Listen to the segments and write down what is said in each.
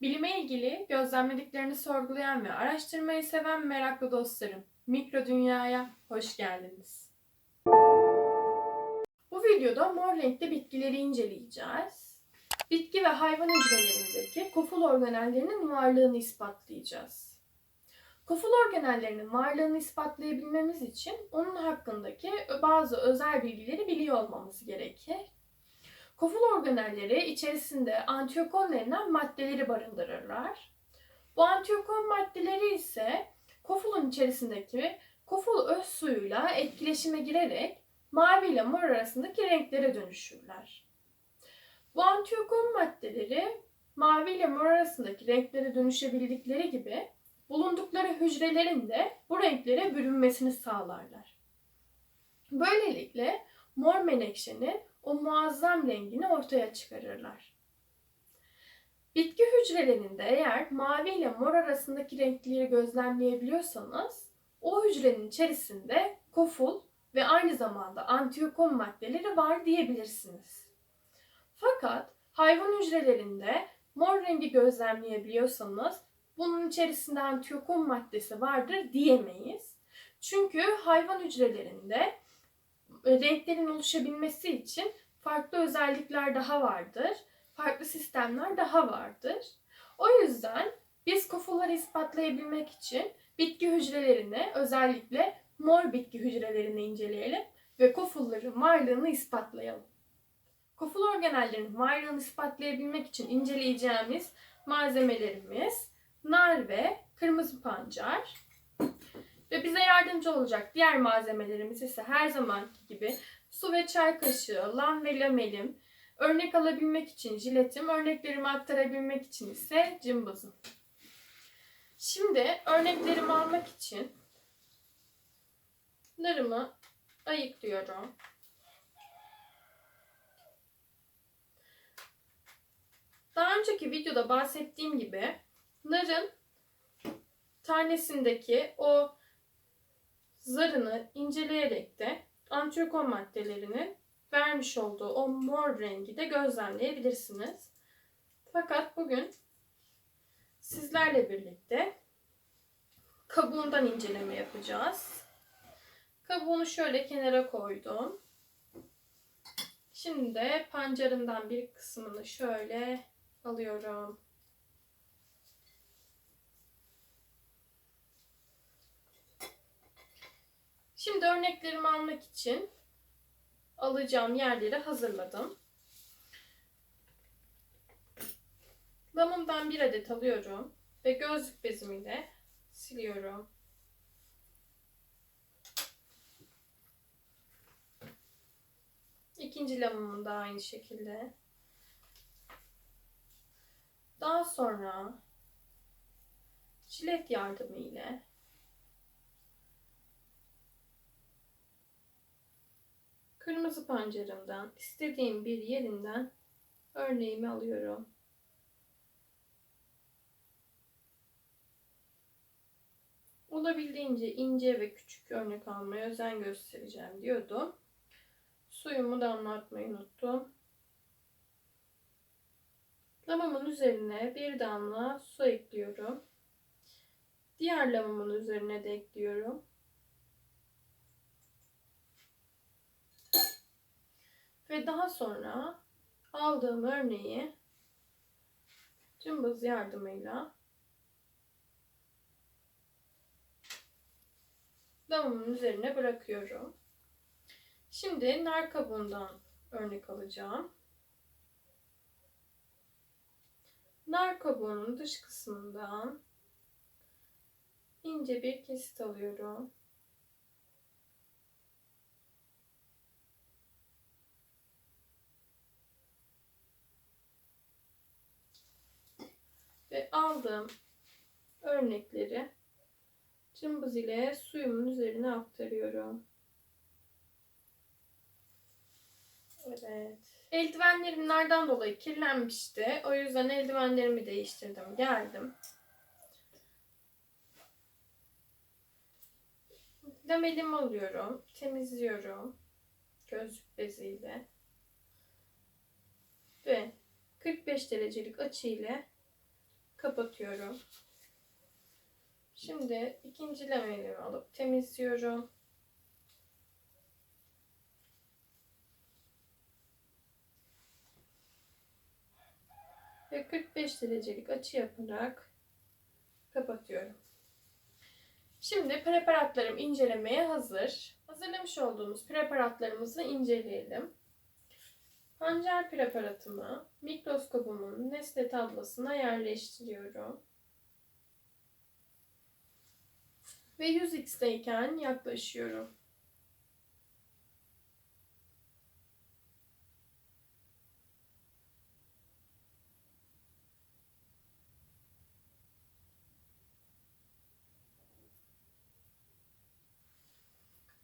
Bilime ilgili gözlemlediklerini sorgulayan ve araştırmayı seven meraklı dostlarım, mikro dünyaya hoş geldiniz. Bu videoda mor renkli bitkileri inceleyeceğiz. Bitki ve hayvan hücrelerindeki koful organellerinin varlığını ispatlayacağız. Koful organellerinin varlığını ispatlayabilmemiz için onun hakkındaki bazı özel bilgileri biliyor olmamız gerekir. Koful organelleri içerisinde antiyokon denilen maddeleri barındırırlar. Bu antiyokon maddeleri ise kofulun içerisindeki koful öz suyuyla etkileşime girerek mavi ile mor arasındaki renklere dönüşürler. Bu antiyokon maddeleri mavi ile mor arasındaki renklere dönüşebildikleri gibi bulundukları hücrelerin de bu renklere bürünmesini sağlarlar. Böylelikle mor menekşenin o muazzam rengini ortaya çıkarırlar. Bitki hücrelerinde eğer mavi ile mor arasındaki renkleri gözlemleyebiliyorsanız o hücrenin içerisinde koful ve aynı zamanda antiyokon maddeleri var diyebilirsiniz. Fakat hayvan hücrelerinde mor rengi gözlemleyebiliyorsanız bunun içerisinde antiyokon maddesi vardır diyemeyiz. Çünkü hayvan hücrelerinde renklerin oluşabilmesi için farklı özellikler daha vardır. Farklı sistemler daha vardır. O yüzden biz kofulları ispatlayabilmek için bitki hücrelerini özellikle mor bitki hücrelerini inceleyelim ve kofulların varlığını ispatlayalım. Koful organellerinin varlığını ispatlayabilmek için inceleyeceğimiz malzemelerimiz nar ve kırmızı pancar. Ve bize yardımcı olacak diğer malzemelerimiz ise her zamanki gibi su ve çay kaşığı, lam ve lamelim, örnek alabilmek için jiletim, örneklerimi aktarabilmek için ise cımbızım. Şimdi örneklerimi almak için narımı ayıklıyorum. Daha önceki videoda bahsettiğim gibi narın tanesindeki o zarını inceleyerek de antiyokon maddelerinin vermiş olduğu o mor rengi de gözlemleyebilirsiniz. Fakat bugün sizlerle birlikte kabuğundan inceleme yapacağız. Kabuğunu şöyle kenara koydum. Şimdi de pancarından bir kısmını şöyle alıyorum. Şimdi örneklerimi almak için alacağım yerleri hazırladım. Lamımdan bir adet alıyorum ve gözlük bezimiyle siliyorum. İkinci lamımın da aynı şekilde. Daha sonra jilet yardımı ile kırmızı pancarımdan istediğim bir yerinden örneğimi alıyorum. Olabildiğince ince ve küçük örnek almaya özen göstereceğim diyordum. Suyumu damlatmayı unuttum. Lamamın üzerine bir damla su ekliyorum. Diğer lamamın üzerine de ekliyorum. Ve daha sonra aldığım örneği cımbız yardımıyla damımın üzerine bırakıyorum. Şimdi nar kabuğundan örnek alacağım. Nar kabuğunun dış kısmından ince bir kesit alıyorum. Aldığım örnekleri cımbız ile suyumun üzerine aktarıyorum. Evet. Eldivenlerim nereden dolayı kirlenmişti. O yüzden eldivenlerimi değiştirdim. Geldim. Lamelimi alıyorum. Temizliyorum. Gözlük beziyle. Ve 45 derecelik açı ile kapatıyorum. Şimdi ikinci lamelimi alıp temizliyorum. Ve 45 derecelik açı yaparak kapatıyorum. Şimdi preparatlarım incelemeye hazır. Hazırlamış olduğumuz preparatlarımızı inceleyelim. Pancar preparatımı mikroskobumun nesne tablasına yerleştiriyorum. Ve 100x'teyken yaklaşıyorum.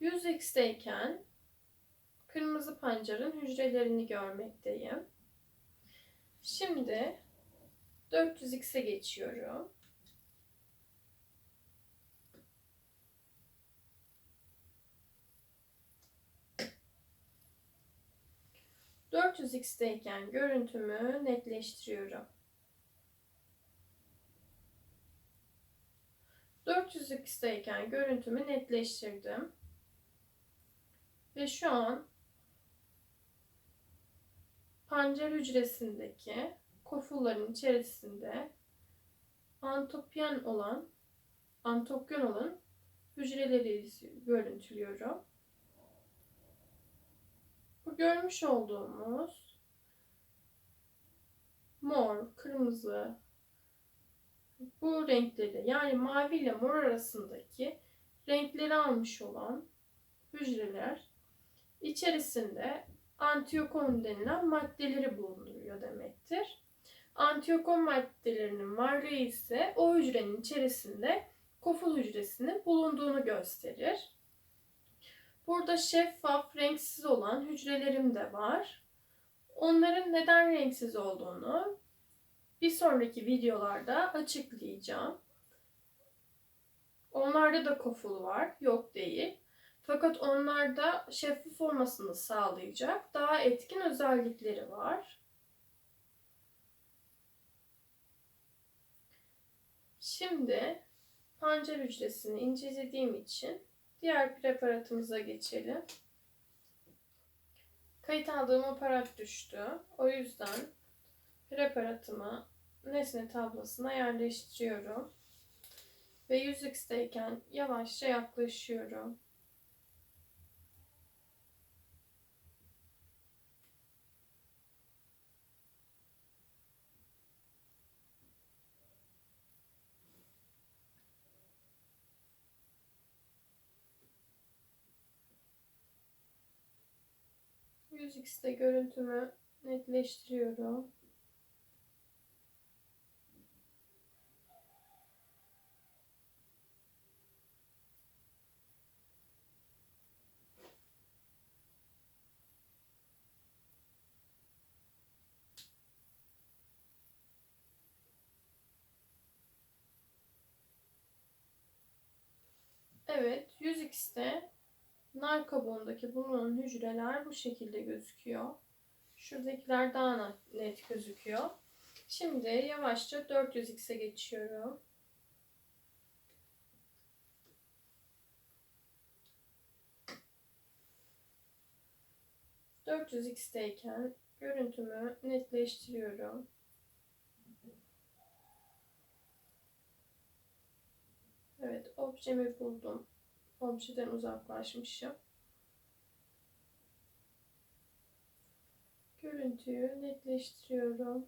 Yüz x'teyken kırmızı pancarın hücrelerini görmekteyim. Şimdi 400x'e geçiyorum. ...400x'teyken görüntümü netleştiriyorum. 400x'teyken görüntümü netleştirdim. Ve şu an pancar hücresindeki kofulların içerisinde antopyen olan antokyon olan hücreleri görüntülüyorum. Bu görmüş olduğumuz mor, kırmızı bu renkleri yani mavi ile mor arasındaki renkleri almış olan hücreler içerisinde antiyokon denilen maddeleri bulunduruyor demektir. Antiyokon maddelerinin varlığı ise o hücrenin içerisinde koful hücresinin bulunduğunu gösterir. Burada şeffaf, renksiz olan hücrelerim de var. Onların neden renksiz olduğunu bir sonraki videolarda açıklayacağım. Onlarda da koful var, yok değil. Fakat onlarda şeffaf olmasını sağlayacak daha etkin özellikleri var. Şimdi pancar hücresini incelediğim için diğer preparatımıza geçelim. Kayıt aldığım aparat düştü. O yüzden preparatımı nesne tablasına yerleştiriyorum. Ve 100x'teyken yavaşça yaklaşıyorum. X'te görüntümü netleştiriyorum. Evet, 100x'te nar kabuğundaki bulunan hücreler bu şekilde gözüküyor. Şuradakiler daha net gözüküyor. Şimdi yavaşça 400x'e geçiyorum. ...400x'teyken görüntümü netleştiriyorum. Evet, objemi buldum. Objeden uzaklaşmışım. Görüntüyü netleştiriyorum.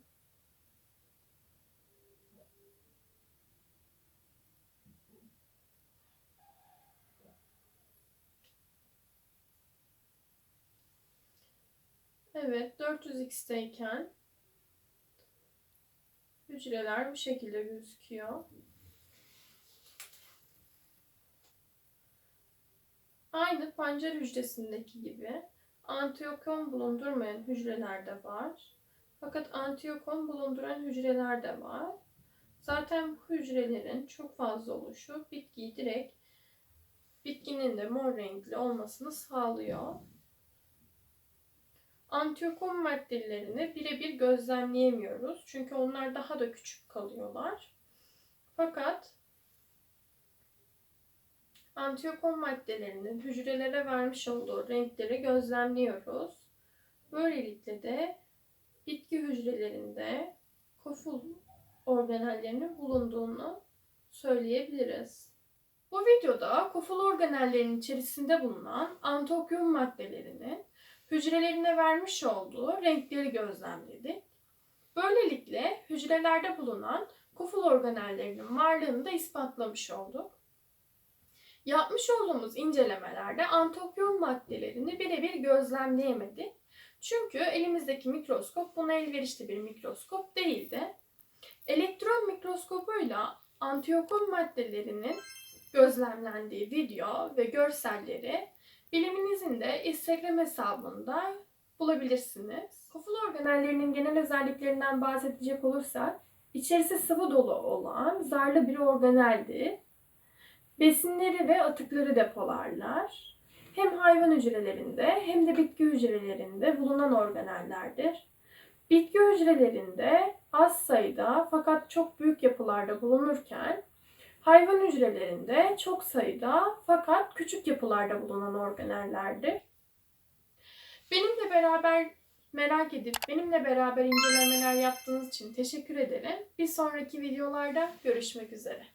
Evet, 400x'teyken hücreler bu şekilde gözüküyor. Aynı pancar hücresindeki gibi antiyokon bulundurmayan hücreler de var. Fakat antiyokon bulunduran hücreler de var. Zaten bu hücrelerin çok fazla oluşu bitkiyi direkt bitkinin de mor renkli olmasını sağlıyor. Antiyokon maddelerini birebir gözlemleyemiyoruz. Çünkü onlar daha da küçük kalıyorlar. Fakat antiyokon maddelerinin hücrelere vermiş olduğu renkleri gözlemliyoruz. Böylelikle de bitki hücrelerinde koful organellerinin bulunduğunu söyleyebiliriz. Bu videoda koful organellerinin içerisinde bulunan antokyon maddelerinin hücrelerine vermiş olduğu renkleri gözlemledik. Böylelikle hücrelerde bulunan koful organellerinin varlığını da ispatlamış olduk. Yapmış olduğumuz incelemelerde antokyon maddelerini birebir gözlemleyemedik. Çünkü elimizdeki mikroskop buna elverişli bir mikroskop değildi. Elektron mikroskopuyla antiyokon maddelerinin gözlemlendiği video ve görselleri biliminizin de Instagram hesabında bulabilirsiniz. Koful organellerinin genel özelliklerinden bahsedecek olursak, içerisi sıvı dolu olan zarlı bir organeldir. Besinleri ve atıkları depolarlar. Hem hayvan hücrelerinde hem de bitki hücrelerinde bulunan organellerdir. Bitki hücrelerinde az sayıda fakat çok büyük yapılarda bulunurken hayvan hücrelerinde çok sayıda fakat küçük yapılarda bulunan organellerdir. Benimle beraber merak edip benimle beraber incelemeler yaptığınız için teşekkür ederim. Bir sonraki videolarda görüşmek üzere.